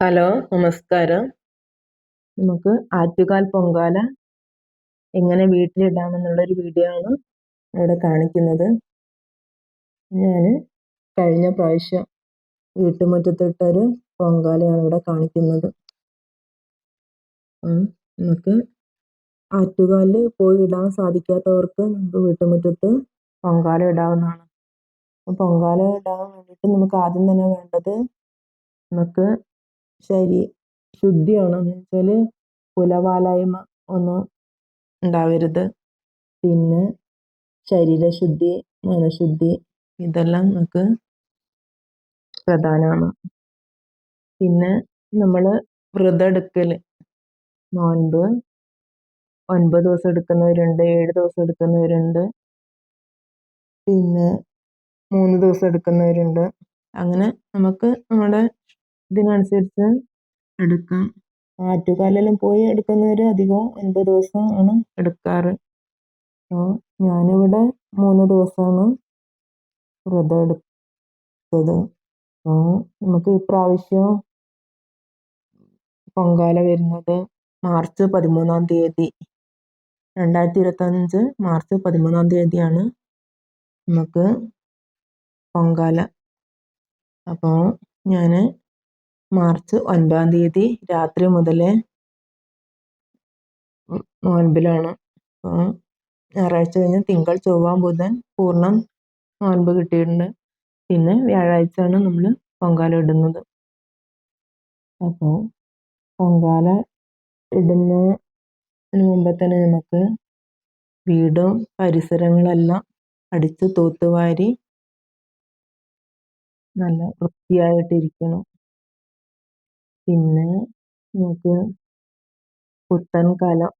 Hello നമസ്കാരം. നമുക്ക് ആറ്റുകാൽ പൊങ്കാല എങ്ങനെ വീട്ടിലിടാമെന്നുള്ളൊരു വീഡിയോ ആണ് ഇവിടെ കാണിക്കുന്നത്. ഞാൻ കഴിഞ്ഞ പ്രാവശ്യം വീട്ടുമുറ്റത്തിട്ടൊരു പൊങ്കാലയാണ് ഇവിടെ കാണിക്കുന്നത്. നമുക്ക് ആറ്റുകാലിൽ പോയി ഇടാൻ സാധിക്കാത്തവർക്ക് നമുക്ക് വീട്ടുമുറ്റത്ത് പൊങ്കാല ഇടാവുന്നതാണ്. പൊങ്കാല ഇടാൻ വേണ്ടിയിട്ട് നമുക്ക് ആദ്യം തന്നെ വേണ്ടത് നമുക്ക് ശരീ. ശുദ്ധിയാണ് എന്ന് വെച്ചാൽ കുലവാലായ്മ ഒന്നും ഉണ്ടാവരുത്. പിന്നെ ശരീരശുദ്ധി മനഃശുദ്ധി ഇതെല്ലാം നമുക്ക് പ്രധാനമാണ്. പിന്നെ നമ്മൾ വ്രതം എടുക്കൽ നോൻപ്. ഒൻപത് ദിവസം എടുക്കുന്നവരുണ്ട് ഏഴ് ദിവസം എടുക്കുന്നവരുണ്ട്. പിന്നെ മൂന്ന് ദിവസം എടുക്കുന്നവരുണ്ട്. അങ്ങനെ നമുക്ക് നമ്മുടെ ഇതിനനുസരിച്ച് എടുക്കാം. ആറ്റുകാലെല്ലാം പോയി എടുക്കുന്നവർ അധികം ഒൻപത് ദിവസം ആണ് എടുക്കാറ്. അപ്പോൾ ഞാനിവിടെ മൂന്ന് ദിവസമാണ് വ്രതം എടുത്തത്. അപ്പോൾ നമുക്ക് ഇപ്രാവശ്യം പൊങ്കാല വരുന്നത് മാർച്ച് പതിമൂന്നാം തീയതി. രണ്ടായിരത്തി ഇരുപത്തഞ്ച് മാർച്ച് പതിമൂന്നാം തീയതിയാണ് നമുക്ക് പൊങ്കാല. അപ്പോൾ ഞാൻ മാർച്ച് ഒൻപതാം തീയതി രാത്രി മുതൽ നോൻപിലാണ്. ഞായറാഴ്ച കഴിഞ്ഞ് തിങ്കൾ ചൊവ്വ ബുധൻ പൂർണം നോൻപ് കിട്ടിയിട്ടുണ്ട്. പിന്നെ വ്യാഴാഴ്ചയാണ് നമ്മൾ പൊങ്കാല ഇടുന്നത്. അപ്പോൾ പൊങ്കാല ഇടുന്നതിന് മുമ്പ് തന്നെ നമുക്ക് വീടും പരിസരങ്ങളെല്ലാം അടിച്ച് തൂത്തുവാരി നല്ല വൃത്തിയായിട്ടിരിക്കണം. പിന്നെ നമുക്ക് പുത്തൻ കലം.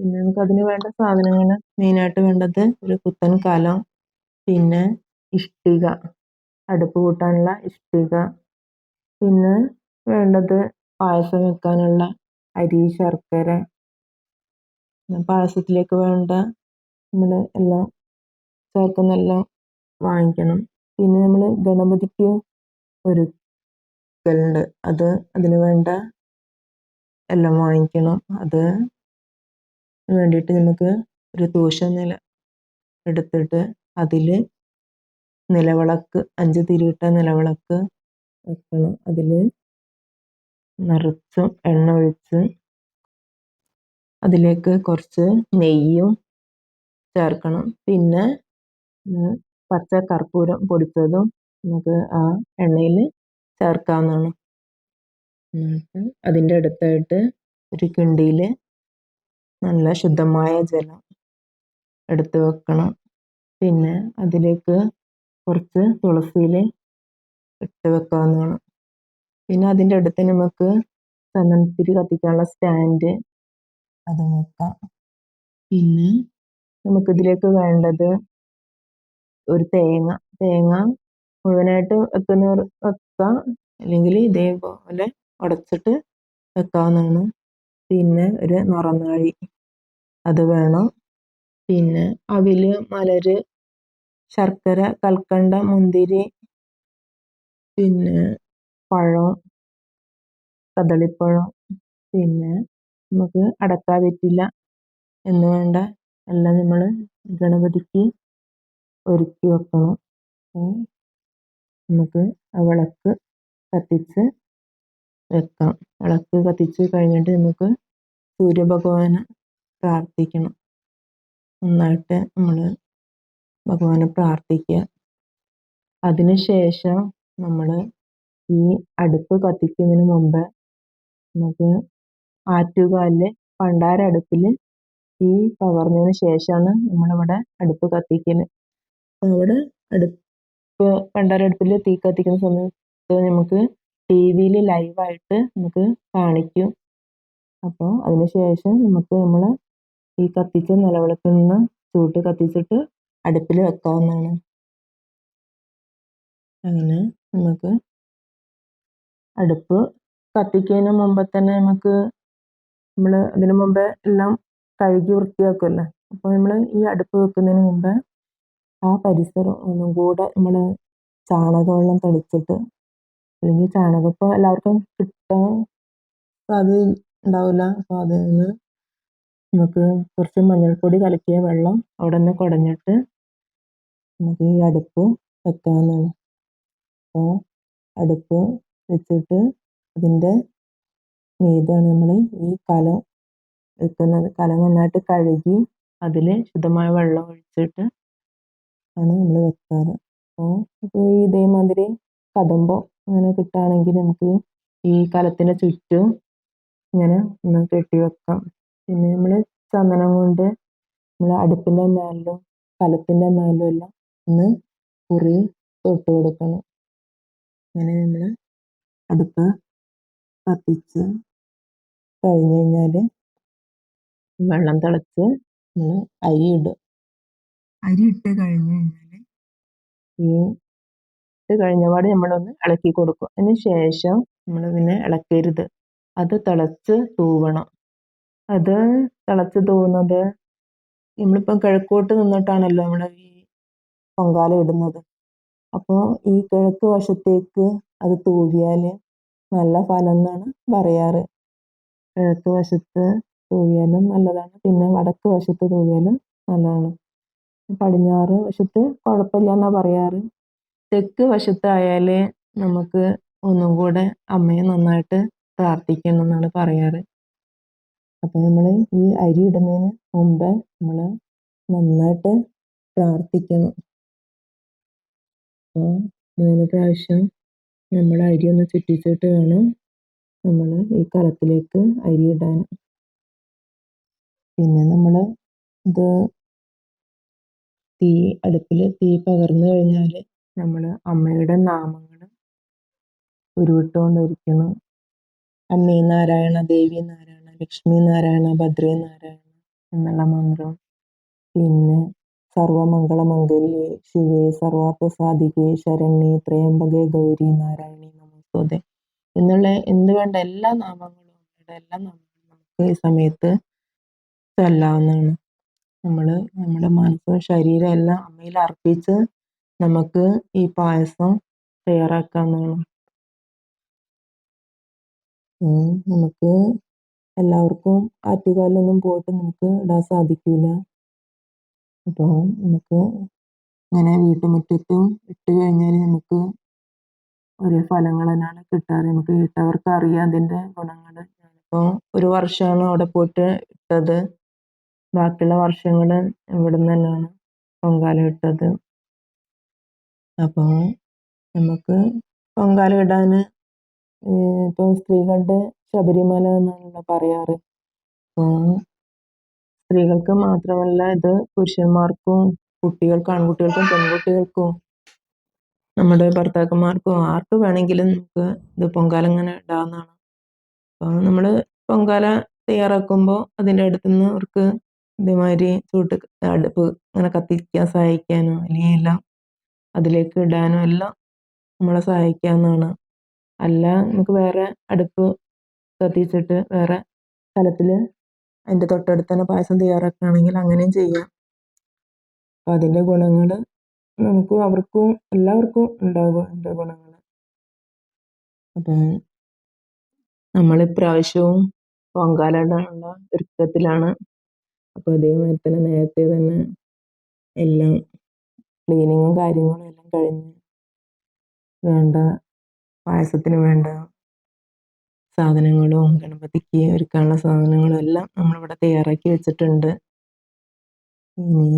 പിന്നെ നമുക്ക് അതിന് വേണ്ട സാധനങ്ങൾ മെയിനായിട്ട് വേണ്ടത് ഒരു പുത്തൻ കലം പിന്നെ ഇഷ്ടിക അടുപ്പ് കൂട്ടാനുള്ള ഇഷ്ടിക പിന്നെ വേണ്ടത് പായസം വെക്കാനുള്ള അരി ശർക്കര പായസത്തിലേക്ക് വേണ്ട നമ്മൾ എല്ലാം ചേർക്കുന്നെല്ലാം വാങ്ങിക്കണം. പിന്നെ നമ്മൾ ഗണപതിക്ക് ഒരു ണ്ട് അത് അതിന് വേണ്ട എല്ലാം വാങ്ങിക്കണം. അത് വേണ്ടിയിട്ട് നമുക്ക് ഒരു തൂശ നില എടുത്തിട്ട് അതിൽ നിലവിളക്ക് അഞ്ച് തിരിയിട്ട നിലവിളക്ക് വെക്കണം. അതിൽ നിറച്ചും എണ്ണ ഒഴിച്ച് അതിലേക്ക് കുറച്ച് നെയ്യും ചേർക്കണം. പിന്നെ പച്ച കർപ്പൂരം പൊടിച്ചതും നമുക്ക് ആ എണ്ണയിൽ ചേർക്കാവുന്നതാണ്. അതിന്റെ അടുത്തായിട്ട് ഒരു കിണ്ടിയിൽ നല്ല ശുദ്ധമായ ജലം എടുത്ത് വെക്കണം. പിന്നെ അതിലേക്ക് കുറച്ച് തുളസിയിൽ ഇട്ട് വെക്കാവുന്നതാണ്. പിന്നെ അതിന്റെ അടുത്ത് നമുക്ക് ചന്ദനത്തിരി കത്തിക്കാനുള്ള സ്റ്റാൻഡ് അത് വെക്കാം. പിന്നെ നമുക്കിതിലേക്ക് വേണ്ടത് ഒരു തേങ്ങ. തേങ്ങ മുഴുവനായിട്ട് വെക്കുന്നവർ വെക്കാം. അല്ലെങ്കിൽ ഇതേപോലെ ഉടച്ചിട്ട് വെക്കാവുന്നതാണ്. പിന്നെ ഒരു നിറനാഴി. അത് വേണം. പിന്നെ അവിൽ മലര് ശർക്കര കൽക്കണ്ട മുന്തിരി പിന്നെ പഴം കദളിപ്പഴം പിന്നെ നമുക്ക് അടക്കാൻ പറ്റില്ല എന്ന് വേണ്ട എല്ലാം നമ്മൾ ഗണപതിക്ക് ഒരുക്കി വെക്കണം. നമുക്ക് ആ വിളക്ക് കത്തിച്ച് വെക്കാം. വിളക്ക് കത്തിച്ച് കഴിഞ്ഞിട്ട് നമുക്ക് സൂര്യഭഗവാനെ പ്രാർത്ഥിക്കണം. നന്നായിട്ട് നമ്മൾ ഭഗവാനെ പ്രാർത്ഥിക്കുക. അതിനുശേഷം നമ്മൾ ഈ അടുപ്പ് കത്തിക്കുന്നതിന് മുമ്പ് നമുക്ക് ആറ്റുകാലിൽ പണ്ടാര അടുപ്പിൽ തീ പകർന്നതിന് ശേഷമാണ് നമ്മളിവിടെ അടുപ്പ് കത്തിക്കൽ അവിടെ അടുപ്പ് പണ്ടാര അടുപ്പിൽ തീ കത്തിക്കുന്ന സമയത്ത് നമുക്ക് ടി വിയിൽ ലൈവായിട്ട് നമുക്ക് കാണിക്കും. അപ്പോൾ അതിന് ശേഷം നമുക്ക് നമ്മൾ ഈ കത്തിച്ച നിലവിളക്കിൽ നിന്ന് ചൂട്ട് കത്തിച്ചിട്ട് അടുപ്പിൽ വെക്കാവുന്നതാണ്. അങ്ങനെ നമുക്ക് അടുപ്പ് കത്തിക്കുന്നതിന് മുമ്പ് തന്നെ നമുക്ക് നമ്മൾ അതിന് മുമ്പേ എല്ലാം കഴുകി വൃത്തിയാക്കുമല്ലോ അപ്പോൾ നമ്മൾ ഈ അടുപ്പ് വെക്കുന്നതിന് മുമ്പ് ആ പരിസരം ഒന്നും കൂടെ നമ്മൾ ചാണകവെള്ളം തളിച്ചിട്ട് അല്ലെങ്കിൽ ചാണകം ഇപ്പോൾ എല്ലാവർക്കും കിട്ടാൻ സാധ്യത ഉണ്ടാവില്ല. അപ്പോൾ അതിന് നമുക്ക് കുറച്ച് മഞ്ഞൾപ്പൊടി കലക്കിയ വെള്ളം അവിടെ നിന്ന് കുടഞ്ഞിട്ട് നമുക്ക് ഈ അടുപ്പ് വെക്കാവുന്നതാണ്. അപ്പോൾ അടുപ്പ് വെച്ചിട്ട് അതിന്റെ മീതാണ് നമ്മൾ ഈ കലം വെക്കുന്നത്. കലം നന്നായിട്ട് കഴുകി അതിൽ ശുദ്ധമായ വെള്ളം ഒഴിച്ചിട്ട് ആണ് നമ്മൾ വെക്കാറ്. അപ്പോൾ ഇപ്പോൾ ഇതേമാതിരി കദമ്പോ അങ്ങനെ കിട്ടുകയാണെങ്കിൽ നമുക്ക് ഈ കലത്തിന്റെ ചുറ്റും ഇങ്ങനെ ഒന്ന് കെട്ടി വെക്കാം. പിന്നെ നമ്മൾ ചന്ദനം കൊണ്ട് നമ്മൾ അടുപ്പിന്റെ മേലിലും കലത്തിന്റെ മേലിലും എല്ലാം ഒന്ന് കുറി തൊട്ട് കൊടുക്കണം. അങ്ങനെ നമ്മൾ അടുപ്പ് കത്തിച്ച് കഴിഞ്ഞ് കഴിഞ്ഞാൽ വെള്ളം തിളച്ച് നമ്മൾ അരി ഇടും. അരി ഇട്ട് കഴിഞ്ഞ് കഴിഞ്ഞാൽ ഈ ഇട്ട് കഴിഞ്ഞപാട് നമ്മളൊന്ന് ഇളക്കി കൊടുക്കും. അതിന് ശേഷം നമ്മൾ പിന്നെ ഇളക്കരുത്. അത് തിളച്ച് തൂവണം. അത് തിളച്ച് തൂവുന്നത് നമ്മളിപ്പം കിഴക്കോട്ട് നിന്നിട്ടാണല്ലോ നമ്മൾ ഈ പൊങ്കാല ഇടുന്നത്. അപ്പോൾ ഈ കിഴക്ക് വശത്തേക്ക് അത് തൂവിയാൽ നല്ല ഫലം എന്നാണ് പറയാറ്. കിഴക്ക് വശത്ത് തൂവിയാലും നല്ലതാണ്. പിന്നെ വടക്ക് വശത്ത് തൂവിയാലും നല്ലതാണ്. പടിഞ്ഞാറ് വശത്ത് കുഴപ്പമില്ല എന്നാണ് പറയാറ്. തെക്ക് വശത്തായാൽ നമുക്ക് ഒന്നും കൂടെ അമ്മയെ നന്നായിട്ട് പ്രാർത്ഥിക്കണം എന്നാണ് പറയാറ്. അപ്പോൾ നമ്മൾ ഈ അരി ഇടുന്നതിന് മുമ്പ് നമ്മൾ നന്നായിട്ട് പ്രാർത്ഥിക്കണം. അപ്പോൾ മൂന്ന് പ്രാവശ്യം നമ്മൾ അരി ഒന്ന് ചുറ്റിച്ചിട്ട് വേണം നമ്മൾ ഈ കലത്തിലേക്ക് അരി ഇടാൻ. പിന്നെ നമ്മൾ ഇത് തീ അടുപ്പിൽ തീ പകർന്നു കഴിഞ്ഞാൽ നമ്മൾ അമ്മയുടെ നാമങ്ങൾ ഉരുവിട്ടുകൊണ്ടിരിക്കണം അമ്മേ നാരായണ ദേവി നാരായണ ലക്ഷ്മി നാരായണ ഭദ്രേ നാരായണ എന്നുള്ള മന്ത്രം. പിന്നെ സർവമംഗളമംഗല്യേ ശിവേ സർവാർത്ഥ സാധികേ ശരണ്യേ ത്രയംബകേ ഗൗരി നാരായണി നമസ്തോതെ. എന്നുള്ള എന്ത് എല്ലാ നാമങ്ങളും എല്ലാ നാമങ്ങളും നമുക്ക് ഈ സമയത്ത് ചൊല്ലാവുന്നതാണ്. നമ്മൾ നമ്മുടെ മനസ്സും ശരീരം എല്ലാം അമ്മയിൽ അർപ്പിച്ച് നമുക്ക് ഈ പായസം തയ്യാറാക്കാവുന്നതാണ് നമുക്ക് എല്ലാവർക്കും ആറ്റുകാലൊന്നും പോയിട്ട് നമുക്ക് ഇടാൻ സാധിക്കില്ല അപ്പോൾ നമുക്ക് ഇങ്ങനെ വീട്ടുമുറ്റത്തും ഇട്ട് കഴിഞ്ഞാൽ നമുക്ക് ഒരു ഫലങ്ങൾ തന്നെയാണ് കിട്ടാറ്. നമുക്ക് വീട്ടവർക്ക് അറിയാം അതിന്റെ ഗുണങ്ങൾ ഞാനിപ്പോൾ ഒരു വർഷമാണ് അവിടെ പോയിട്ട് ഇട്ടത്. ബാക്കിയുള്ള വർഷങ്ങൾ ഇവിടുന്ന് തന്നെയാണ് പൊങ്കാല ഇട്ടത്. അപ്പോൾ നമുക്ക് പൊങ്കാല ഇടാൻ ഇപ്പോൾ സ്ത്രീകളുടെ ശബരിമല എന്നാണല്ലോ പറയാറ്. അപ്പോൾ സ്ത്രീകൾക്ക് മാത്രമല്ല ഇത് പുരുഷന്മാർക്കും കുട്ടികൾക്ക് ആൺകുട്ടികൾക്കും പെൺകുട്ടികൾക്കും നമ്മുടെ ഭർത്താക്കന്മാർക്കും ആർക്ക് വേണമെങ്കിലും നമുക്ക് ഇത് പൊങ്കാല ഇങ്ങനെ ഇടാവുന്നതാണ്. അപ്പോൾ നമ്മൾ പൊങ്കാല തയ്യാറാക്കുമ്പോൾ അതിന്റെ അടുത്തുനിന്ന് അവർക്ക് ഇതേമാതിരി ചൂട്ട് അടുപ്പ് അങ്ങനെ കത്തിക്കാൻ സഹായിക്കാനോ അല്ലെങ്കിൽ എല്ലാം അതിലേക്ക് ഇടാനോ എല്ലാം നമ്മളെ സഹായിക്കാവുന്നതാണ്. അല്ല നമുക്ക് വേറെ അടുപ്പ് കത്തിച്ചിട്ട് വേറെ സ്ഥലത്തിൽ അതിന്റെ തൊട്ടടുത്ത് തന്നെ പായസം തയ്യാറാക്കുകയാണെങ്കിൽ അങ്ങനെയും ചെയ്യാം. അപ്പം അതിന്റെ ഗുണങ്ങൾ നമുക്കും അവർക്കും എല്ലാവർക്കും ഉണ്ടാകും അതിന്റെ ഗുണങ്ങൾ അപ്പം നമ്മൾ ഇപ്രാവശ്യവും ഒരുക്കത്തിലാണ് അപ്പോൾ അതേമാതിരി തന്നെ നേരത്തെ തന്നെ എല്ലാം ക്ലീനിങ്ങും കാര്യങ്ങളും എല്ലാം കഴിഞ്ഞ് വേണ്ട പായസത്തിന് വേണ്ട സാധനങ്ങളും ഗണപതിക്ക് ഒരുക്കാനുള്ള സാധനങ്ങളും എല്ലാം നമ്മളിവിടെ തയ്യാറാക്കി വെച്ചിട്ടുണ്ട്. ഇനി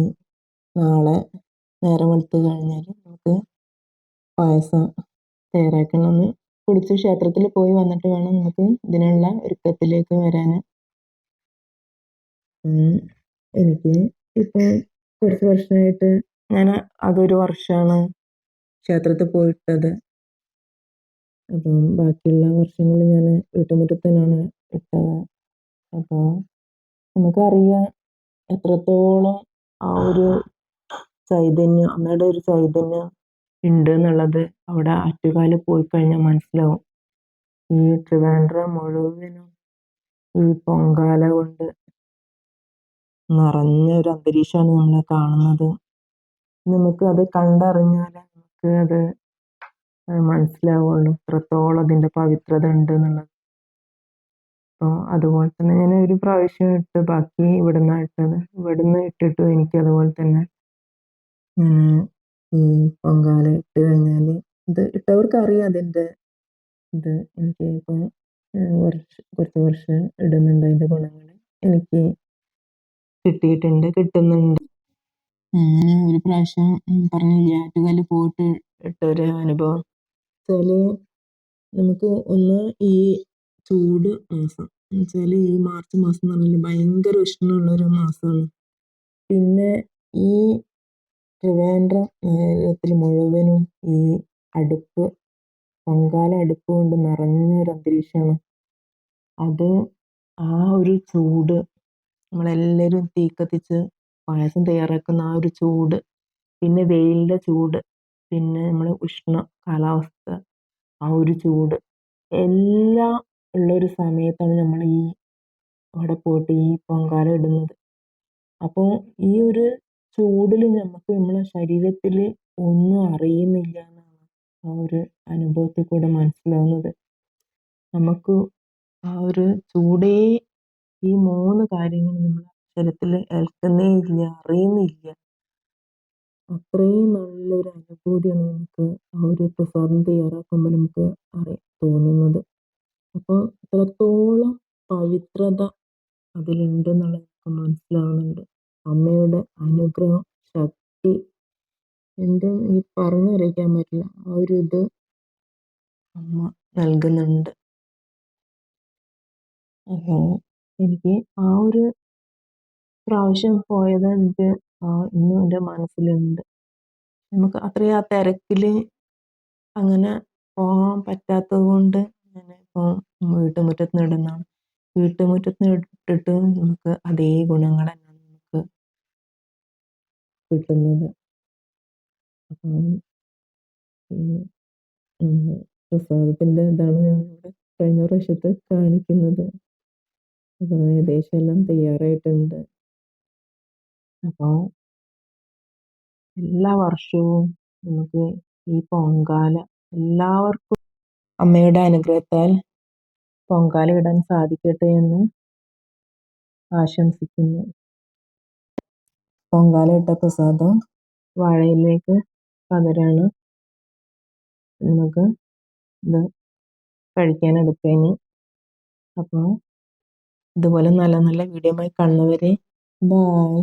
നാളെ നേരം വെളുത്ത് കഴിഞ്ഞാൽ നമുക്ക് പായസം തയ്യാറാക്കണമെന്ന് കുടിച്ച് ക്ഷേത്രത്തിൽ പോയി വന്നിട്ട് വേണം നമുക്ക് ഇതിനുള്ള ഒരുക്കത്തിലേക്ക് വരാൻ എനിക്ക് ഇപ്പോൾ കുറച്ച് വർഷമായിട്ട് ഞാൻ അതൊരു വർഷമാണ് ക്ഷേത്രത്തിൽ പോയിട്ടത്. അപ്പം ബാക്കിയുള്ള വർഷങ്ങൾ ഞാൻ വീട്ടുമുറ്റത്ത് തന്നെയാണ് ഇട്ടത്. അപ്പോൾ നമുക്കറിയാം എത്രത്തോളം ആ ഒരു ചൈതന്യം അമ്മയുടെ ഒരു ചൈതന്യം ഉണ്ട് എന്നുള്ളത് അവിടെ അറ്റുകാലിൽ പോയി കഴിഞ്ഞാൽ മനസ്സിലാവും. ഈ ട്രിവാൻഡ്രം മുഴുവനും ഈ പൊങ്കാല കൊണ്ട് നിറഞ്ഞ ഒരു അന്തരീക്ഷമാണ് നമ്മൾ കാണുന്നത്. നമുക്ക് അത് കണ്ടറിഞ്ഞാലേ നമുക്ക് അത് മനസ്സിലാവുള്ളൂ. എത്രത്തോളം അതിന്റെ പവിത്രത ഉണ്ട് എന്നുള്ളത്. അപ്പോൾ അതുപോലെ തന്നെ ഞാൻ ഒരു പ്രാവശ്യം ഇട്ട് ബാക്കി ഇവിടുന്ന് ഇട്ടത് ഇവിടുന്ന് ഇട്ടിട്ടും എനിക്ക് അതുപോലെ തന്നെ ഈ പൊങ്കാല ഇട്ട് കഴിഞ്ഞാൽ ഇത് ഇട്ടവർക്ക് അറിയാം അതിന്റെ ഇത്. എനിക്ക് ഇപ്പം കുറച്ച് കുറച്ച് വർഷം ഇടുന്നുണ്ട് അതിന്റെ ഗുണങ്ങൾ. എനിക്ക് കിട്ടിയിട്ടുണ്ട് കിട്ടുന്നുണ്ട്. അങ്ങനെ ഒരു പ്രാവശ്യം പറഞ്ഞില്ലേ ആറ്റുകാലിൽ പോയിട്ട് ഇട്ടൊരു അനുഭവം. വെച്ചാൽ നമുക്ക് ഒന്ന് ഈ ചൂട് മാസം എന്നുവെച്ചാൽ ഈ മാർച്ച് മാസം എന്ന് പറഞ്ഞാൽ ഭയങ്കര ഉഷ്ണമുള്ള ഒരു മാസമാണ് പിന്നെ ഈ ട്രിവാൻഡ്രം നഗരത്തിൽ മുഴുവനും ഈ അടുപ്പ് പൊങ്കാല അടുപ്പ് കൊണ്ട് നിറഞ്ഞ ഒരു അന്തരീക്ഷമാണ്. അത് ആ ഒരു ചൂട് നമ്മളെല്ലാവരും തീ കത്തിച്ച് പായസം തയ്യാറാക്കുന്ന ആ ഒരു ചൂട് പിന്നെ വെയിലിന്റെ ചൂട് പിന്നെ നമ്മൾ ഉഷ്ണ കാലാവസ്ഥ ആ ഒരു ചൂട് എല്ലാം ഉള്ളൊരു സമയത്താണ് നമ്മൾ ഈ അവിടെ പോയിട്ട് ഈ പൊങ്കാല ഇടുന്നത്. അപ്പോൾ ഈ ഒരു ചൂടിൽ നമുക്ക് നമ്മളെ ശരീരത്തിൽ ഒന്നും അറിയുന്നില്ല എന്നാണ് ആ ഒരു അനുഭവത്തിൽ കൂടെ മനസ്സിലാവുന്നത്. നമുക്ക് ആ ഒരു ചൂടേ ഈ മൂന്ന് കാര്യങ്ങൾ നമ്മൾ അക്ഷരത്തിൽ ഏൽക്കുന്നേ ഇല്ല അറിയുന്നില്ല. അത്രയും നല്ലൊരു അനുഭൂതിയാണ് നമുക്ക് ആ ഒരു പ്രസാദം തയ്യാറാക്കുമ്പോൾ നമുക്ക് അറി തോന്നുന്നത്. അപ്പോൾ എത്രത്തോളം പവിത്രത അതിലുണ്ടെന്നുള്ളത് നമുക്ക് മനസ്സിലാവുന്നുണ്ട്. അമ്മയുടെ അനുഗ്രഹം ശക്തി എന്തും ഈ പറഞ്ഞു അറിയിക്കാൻ പറ്റില്ല. ആ ഒരു ഇത് അമ്മ നൽകുന്നുണ്ട്. അപ്പോൾ എനിക്ക് ആ ഒരു പ്രാവശ്യം പോയത് എനിക്ക് ഇന്നും എന്റെ മനസ്സിലുണ്ട്. നമുക്ക് അത്രയും ആ തിരക്കിൽ അങ്ങനെ പോകാൻ പറ്റാത്തത് കൊണ്ട് ഞാൻ ഇപ്പോൾ വീട്ടുമുറ്റത്ത് നിടുന്നതാണ്. വീട്ടുമുറ്റത്ത് ഇട്ടിട്ട് നമുക്ക് അതേ ഗുണങ്ങൾ തന്നെയാണ് നമുക്ക് കിട്ടുന്നത്. അപ്പം പ്രസാദത്തിന്റെ ഇതാണ് ഞാൻ ഇവിടെ കഴിഞ്ഞ പ്രാവശ്യത്തെ കാണിക്കുന്നത്. അപ്പോൾ ഏകദേശം എല്ലാം തയ്യാറായിട്ടുണ്ട്. അപ്പോൾ എല്ലാ വർഷവും നമുക്ക് ഈ പൊങ്കാല എല്ലാവർക്കും അമ്മയുടെ അനുഗ്രഹത്താൽ പൊങ്കാല ഇടാൻ സാധിക്കട്ടെ എന്ന് ആശംസിക്കുന്നു. പൊങ്കാല ഇട്ട പ്രസാദം വാഴയിലേക്ക് പകരാണ്. നമുക്ക് ഇത് കഴിക്കാൻ എടുക്കാൻ അപ്പോൾ ഇതുപോലെ നല്ല നല്ല വീഡിയോയുമായി കാണുന്നവരെ ബായ്